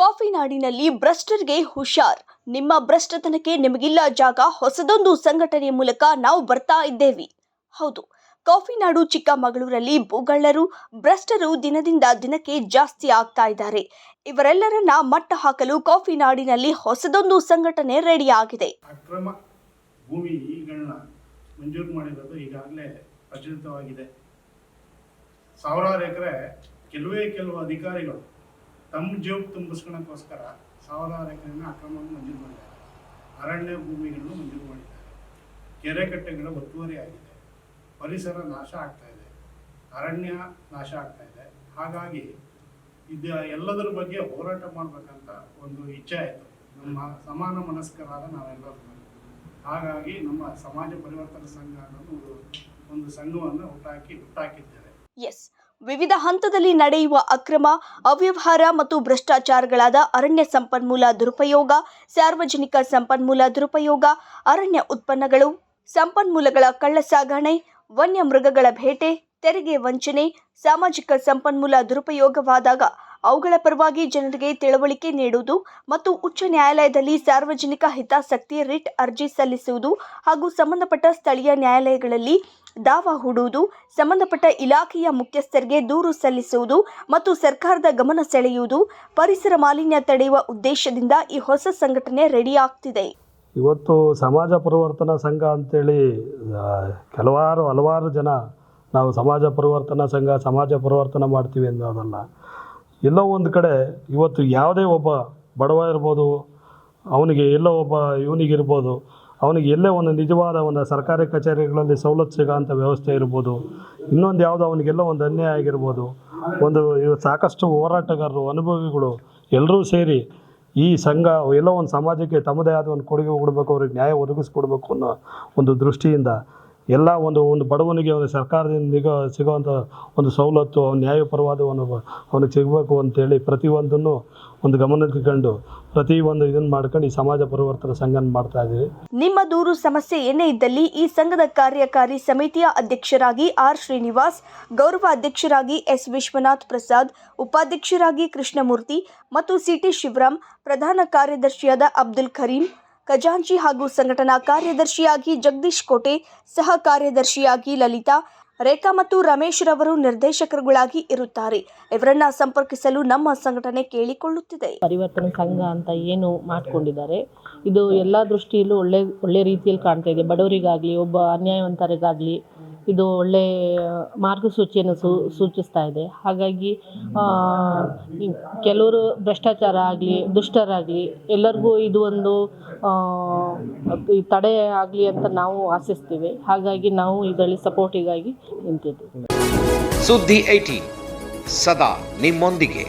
Coffee ನಾಡಿನಲ್ಲಿ ಭ್ರಷ್ಟರಿಗೆ ಹುಷಾರ್. ನಿಮ್ಮ ಭ್ರಷ್ಟತನಕ್ಕೆ ನಿಮಗಿಲ್ಲ ಜಾಗ, ಹೊಸದೊಂದು ಸಂಘಟನೆ ಮೂಲಕ ನಾವು ಬರ್ತಾ ಇದ್ದೇವೆ. ಹೌದು, ಕಾಫಿ ನಾಡು ಚಿಕ್ಕಮಗಳೂರಲ್ಲಿ ಭೂಗಳ್ಳರು, ಭ್ರಷ್ಟರು ದಿನದಿಂದ ದಿನಕ್ಕೆ ಜಾಸ್ತಿ ಆಗ್ತಾ ಇದ್ದಾರೆ. ಇವರೆಲ್ಲರನ್ನ ಮಟ್ಟ ಹಾಕಲು ಕಾಫಿ ನಾಡಿನಲ್ಲಿ ಹೊಸದೊಂದು ಸಂಘಟನೆ ರೆಡಿಯಾಗಿದೆ ಅಕ್ರಮ ಭೂಮಿ ಮಂಜೂರು ಮಾಡಿರೋದು ಈಗಾಗಲೇ ಪ್ರಚಲಿತವಾಗಿದೆ ಸಾವಿರಾರು ಎಕರೆ, ಕೆಲವೇ ಕೆಲವು ಅಧಿಕಾರಿಗಳು ತಮ್ಮ ಜೇಬು ತುಂಬಿಸ್ಕೊಳಕ್ಕೋಸ್ಕರ ಸಾವಿರಾರು ಎಕರೆನ ಅಕ್ರಮವನ್ನು ಮಂಜೂರು ಮಾಡಿದ್ದಾರೆ. ಅರಣ್ಯ ಭೂಮಿಗಳನ್ನು ಮಂಜೂರು ಮಾಡಿದ್ದಾರೆ. ಕೆರೆ ಕಟ್ಟೆಗಳ ಒತ್ತುವರಿ ಆಗಿದೆ. ಪರಿಸರ ನಾಶ ಆಗ್ತಾ ಇದೆ. ಅರಣ್ಯ ನಾಶ ಆಗ್ತಾ ಇದೆ. ಹಾಗಾಗಿ ಇದ ಎಲ್ಲದರ ಬಗ್ಗೆ ಹೋರಾಟ ಮಾಡಬೇಕಂತ ಒಂದು ಇಚ್ಛೆ ಆಯಿತು. ನಮ್ಮ ಸಮಾನ ಮನಸ್ಕರಾದ ನಾವೆಲ್ಲರೂ. ಹಾಗಾಗಿ ನಮ್ಮ ಸಮಾಜ ಪರಿವರ್ತನಾ ಸಂಘ ಅನ್ನೋದು ಒಂದು ಸಂಘವನ್ನು ಹುಟ್ಟಾಕಿ ಹುಟ್ಟಾಕಿದ್ದೇವೆ ಎಸ್ ವಿವಿಧ ಹಂತದಲ್ಲಿ ನಡೆಯುವ ಅಕ್ರಮ, ಅವ್ಯವಹಾರ ಮತ್ತು ಭ್ರಷ್ಟಾಚಾರಗಳಾದ ಅರಣ್ಯ ಸಂಪನ್ಮೂಲ ದುರುಪಯೋಗ, ಸಾರ್ವಜನಿಕ ಸಂಪನ್ಮೂಲ ದುರುಪಯೋಗ, ಅರಣ್ಯ ಉತ್ಪನ್ನಗಳು, ಸಂಪನ್ಮೂಲಗಳ ಕಳ್ಳಸಾಗಣೆ ವನ್ಯ ಮೃಗಗಳ ಬೇಟೆ ತೆರಿಗೆ ವಂಚನೆ, ಸಾಮಾಜಿಕ ಸಂಪನ್ಮೂಲ ದುರುಪಯೋಗವಾದಾಗ ಅವುಗಳ ಪರವಾಗಿ ಜನರಿಗೆ ತಿಳುವಳಿಕೆ ನೀಡುವುದು ಮತ್ತು ಉಚ್ಚ ನ್ಯಾಯಾಲಯದಲ್ಲಿ ಸಾರ್ವಜನಿಕ ಹಿತಾಸಕ್ತಿ ರಿಟ್ ಅರ್ಜಿ ಸಲ್ಲಿಸುವುದು ಹಾಗೂ ಸಂಬಂಧಪಟ್ಟ ಸ್ಥಳೀಯ ನ್ಯಾಯಾಲಯಗಳಲ್ಲಿ ದಾವ ಹೂಡುವುದು, ಸಂಬಂಧಪಟ್ಟ ಇಲಾಖೆಯ ಮುಖ್ಯಸ್ಥರಿಗೆ ದೂರು ಸಲ್ಲಿಸುವುದು ಮತ್ತು ಸರ್ಕಾರದ ಗಮನ ಸೆಳೆಯುವುದು, ಪರಿಸರ ಮಾಲಿನ್ಯ ತಡೆಯುವ ಉದ್ದೇಶದಿಂದ ಈ ಹೊಸ ಸಂಘಟನೆ ರೆಡಿಯಾಗ್ತಿದೆ. ಇವತ್ತು ಸಮಾಜ ಪರಿವರ್ತನಾ ಸಂಘ ಅಂತೇಳಿ ಕೆಲವಾರು, ಹಲವಾರು ಜನ ನಾವು ಸಮಾಜ ಪರಿವರ್ತನಾ ಸಂಘ, ಸಮಾಜ ಪರಿವರ್ತನೆ ಮಾಡ್ತೀವಿ ಅನ್ನೋದಲ್ಲ. ಎಲ್ಲೋ ಒಂದು ಕಡೆ ಇವತ್ತು ಯಾವುದೇ ಒಬ್ಬ ಬಡವ ಇರ್ಬೋದು, ಅವನಿಗೆ ಎಲ್ಲೋ ಒಬ್ಬ ಇವನಿಗಿರ್ಬೋದು ಅವನಿಗೆ ಎಲ್ಲೇ ಒಂದು ನಿಜವಾದ ಒಂದು ಸರ್ಕಾರಿ ಕಚೇರಿಗಳಲ್ಲಿ ಸವಲತ್ತು ಸಿಗೋಂಥ ವ್ಯವಸ್ಥೆ ಇರ್ಬೋದು, ಇನ್ನೊಂದು ಯಾವುದೋ ಅವನಿಗೆಲ್ಲೋ ಒಂದು ಅನ್ಯಾಯ ಆಗಿರ್ಬೋದು, ಒಂದು ಸಾಕಷ್ಟು ಹೋರಾಟಗಾರರು, ಅನುಭವಿಗಳು ಎಲ್ಲರೂ ಸೇರಿ ಈ ಸಂಘ ಎಲ್ಲೋ ಒಂದು ಸಮಾಜಕ್ಕೆ ತಮ್ಮದೇ ಆದ ಒಂದು ಕೊಡುಗೆ ಕೊಡಬೇಕು, ಅವ್ರಿಗೆ ನ್ಯಾಯ ಒದಗಿಸ್ಕೊಡ್ಬೇಕು ಅನ್ನೋ ಒಂದು ದೃಷ್ಟಿಯಿಂದ ಎಲ್ಲ ಒಂದು ಒಂದು ಬಡವನಿಗೆ ಒಂದು ಸರ್ಕಾರದಿಂದ ಈಗ ಸಿಗೋವಂಥ ಒಂದು ಸವಲತ್ತು ನ್ಯಾಯಪರವಾದ ಒಂದು ಅವನಿಗೆ ಸಿಗಬೇಕು ಅಂತೇಳಿ ಪ್ರತಿಯೊಂದನ್ನು ಒಂದು ಗಮನಕ್ಕೆ ಪ್ರತಿ ಒಂದು ಇದನ್ನು ಮಾಡ್ಕೊಂಡು ಈ ಸಮಾಜ ಪರಿವರ್ತನ ಸಂಘನ ಮಾಡ್ತಾ ಇದ್ದೀವಿ ನಿಮ್ಮ ದೂರು ಸಮಸ್ಯೆ ಏನೇ ಇದ್ದಲ್ಲಿ ಈ ಸಂಘದ ಕಾರ್ಯಕಾರಿ ಸಮಿತಿಯ ಅಧ್ಯಕ್ಷರಾಗಿ ಆರ್ ಶ್ರೀನಿವಾಸ್, ಗೌರವ ಅಧ್ಯಕ್ಷರಾಗಿ ಎಸ್ ವಿಶ್ವನಾಥ್ ಪ್ರಸಾದ್, ಉಪಾಧ್ಯಕ್ಷರಾಗಿ ಕೃಷ್ಣಮೂರ್ತಿ ಮತ್ತು ಸಿಟಿ ಶಿವರಾಮ್, ಪ್ರಧಾನ ಕಾರ್ಯದರ್ಶಿಯಾದ ಅಬ್ದುಲ್ ಕರೀಂ ಖಜಾಂಚಿ ಹಾಗೂ ಸಂಘಟನಾ ಕಾರ್ಯದರ್ಶಿಯಾಗಿ ಜಗದೀಶ್ ಕೋಟೆ, ಸಹ ಕಾರ್ಯದರ್ಶಿಯಾಗಿ ಲಲಿತಾ, ರೇಖಾ ಮತ್ತು ರಮೇಶ್ ರವರು ನಿರ್ದೇಶಕರುಗಳಾಗಿ ಇರುತ್ತಾರೆ. ಇವರನ್ನ ಸಂಪರ್ಕಿಸಲು ನಮ್ಮ ಸಂಘಟನೆ ಕೇಳಿಕೊಳ್ಳುತ್ತಿದೆ. ಪರಿವರ್ತನೆ ಸಂಘ ಅಂತ ಏನು ಮಾಡ್ಕೊಂಡಿದ್ದಾರೆ. ಇದು ಎಲ್ಲ ದೃಷ್ಟಿಯಲ್ಲೂ ಒಳ್ಳೆ ಒಳ್ಳೆ ರೀತಿಯಲ್ಲಿ ಕಾಣ್ತಾ ಇದೆ. ಬಡವರಿಗಾಗ್ಲಿ, ಒಬ್ಬ ಅನ್ಯಾಯವಂತರಿಗಾಗಲಿ ಇದು ಒಳ್ಳೆ, ಮಾರ್ಗಸೂಚಿಯನ್ನು ಸೂ, ಸೂಚಿಸ್ತಾ ಇದೆ. ಹಾಗಾಗಿ ಕೆಲವರು ಭ್ರಷ್ಟಾಚಾರ ಆಗಲಿ, ದುಷ್ಟರಾಗಲಿ, ಎಲ್ಲರಿಗೂ ಇದು ಒಂದು ತಡೆ ಆಗಲಿ ಅಂತ ನಾವು ಆಶಿಸ್ತೀವಿ. ಹಾಗಾಗಿ ನಾವು ಇದರಲ್ಲಿ ಸಪೋರ್ಟಿಗಾಗಿ ನಿಂತಿದ್ದೀವಿ. ಸುದ್ದಿ ಐಟಿ, ಸದಾ ನಿಮ್ಮೊಂದಿಗೆ.